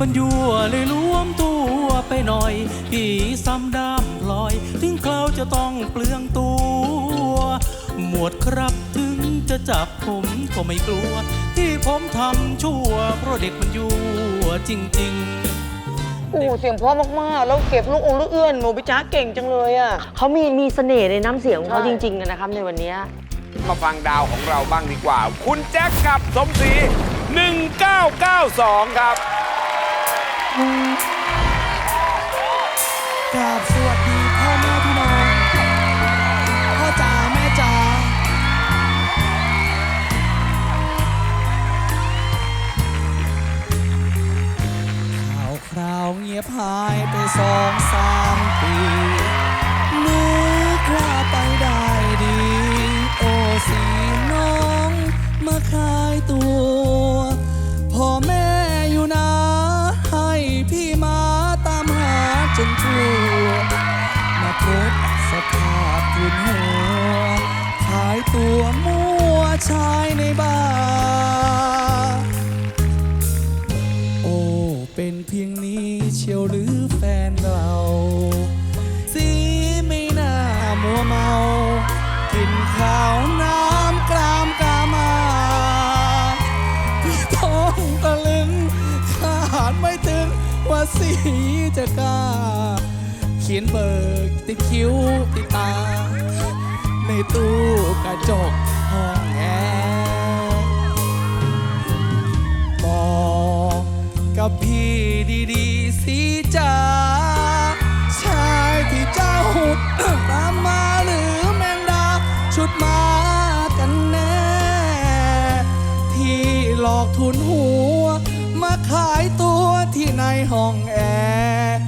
มันยั่วเลยรวมตัวไปหน่อยพี่ซ้ำด้ามพลอย ถึงคราวจะต้องเปลืองตัว หมวดครับถึงจะจับผมก็ไม่กลัว ที่ผมทำชั่ว เพราะเด็กมันยั่วจริง ๆ โอ้เสียงเพราะมาก ๆ แล้วเก็บลูกองลูกเอื้อนหนูพิจ้าเก่งจังเลยอะ เขามีมีเสน่ห์ในน้ำเสียงของเขาใช่จริง ๆ นะครับในวันเนี้ย มาฟังดาวของเราบ้างดีกว่า คุณแจ็คกับสมศรี1992 ครับ กราบสวัสดีพ่อแม่พี่น้องพ่อจ๋าแม่จ๋าข่าวคราวเงียบหายไปสองสาม เป็นเพียงนี้เชียวหรือแฟนเราสีไม่น่ามัวเมากินข้าวน้ำกรามกามาพี่ท้องตะลึงขาดไม่ถึงว่าสีจะกล้า เขียนเบิกติดคิ้วติดตา ในตู้กระจกห้อง กับพี่ดีๆสิจ้าชายที่เจ้าหุบตามมาหรือแมงดา ชุดมากันแน่ ที่หลอกทุนหัว มาขายตัวที่ในห้องแอร์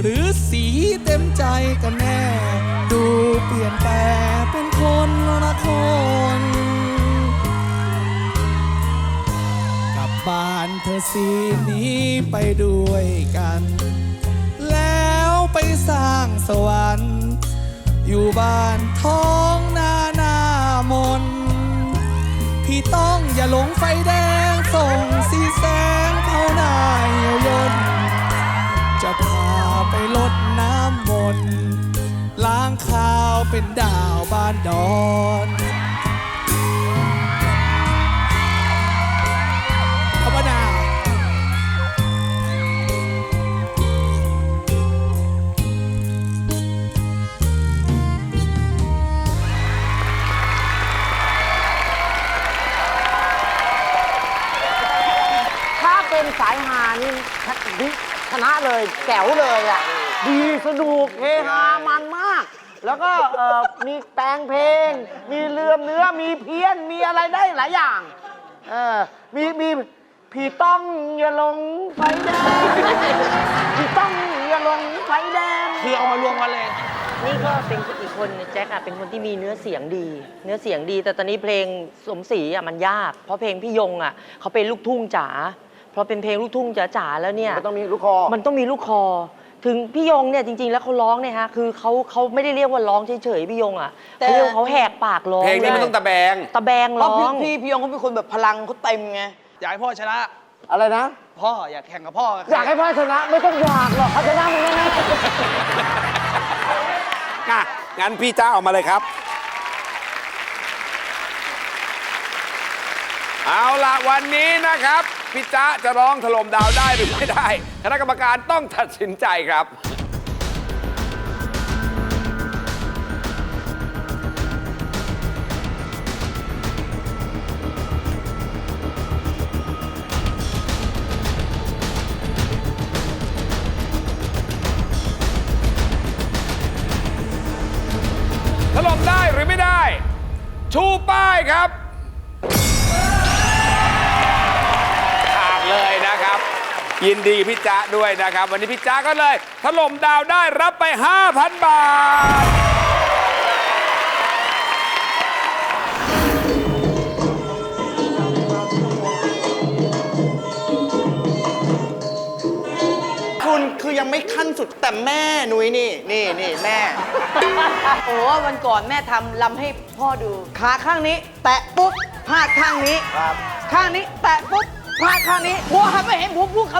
หรือสีเต็มใจกันแน่ ดูเปลี่ยนแปลงเป็นคนละคน บ้านเธอสีนี้ไปด้วยกัน แล้วไปสร้างสวรรค์ อยู่บ้านท้องนาหนามน พี่ต้องอย่าหลงไฟแดงส่งสีแสงเผาหน้าเหี่ยวยนจะพาไปลดน้ำมนล้างข้าวเป็นดาวบ้านดอน สายฮานี่ชนะเลยแจ๋วเลยอะดีสนุกเฮฮามันมาก แล้วก็เอ่อมีแปลงเพลง มีเลื่อมเนื้อมีเพี้ยนมีอะไรได้หลายอย่างเออมีมีพี่ต้องอย่าหลงไฟแดงพี่ต้องอย่าหลงไฟแดง คือเอามารวมกันเลย นี่ก็เป็นอีกคนแจ็คอะเป็นคนที่มีเนื้อเสียงดี เนื้อเสียงดีแต่ตอนนี้เพลงสมศรีอะมันยาก เพราะเพลงพี่ยงอะเขาเป็นลูกทุ่งจ๋า พอเป็นเพลงลูกทุ่งจ๋าๆแล้วเนี่ยมันต้องมีลูกคอมันต้องมีลูกคอ ถึงพี่ยงเนี่ยจริง ๆ แล้วเขาร้องเนี่ยฮะคือเขาเขาไม่ได้เรียกว่าร้องเฉยๆพี่ยงอะแต่เขาเรียกว่าเขาแหกปากร้องเพลงนี้มันต้องตะแบงตะแบงเพร้ราะอพี่งพี่พี่ยงเขาเป็นคนแบบพลังเขาเต็มไงอยากให้พ่อชนะ อะไรนะ พ่ออยากแข่งกับพ่อ อยากให้พ่อชนะไม่ต้องอยากหรอกเขาชนะมึงแน่อะงั้นพี่จ้าออกมาเลยครับเอาละวันนี้นะครับ พี่จ้าจะร้องถล่มดาวได้หรือไม่ได้ คณะกรรมการต้องตัดสินใจครับ ถล่มได้หรือไม่ได้ ชูป้ายครับ ยินดีพี่จ๊ะด้วยนะครับ วันนี้พี่จ๊ะก็เลยถล่มดาวได้รับไป 5,000 บาท คุณคือยังไม่ขั้นสุดแต่แม่นุ้ยนี่นี่นี่แม่ โอ้วันก่อนแม่ทำลำให้พ่อดู ขาข้างนี้ แตะปุ๊บพลาดข้างนี้ ข้างนี้แตะปุ๊บพลาดคราวนี้โบหันไปเห็นผมพูดคำ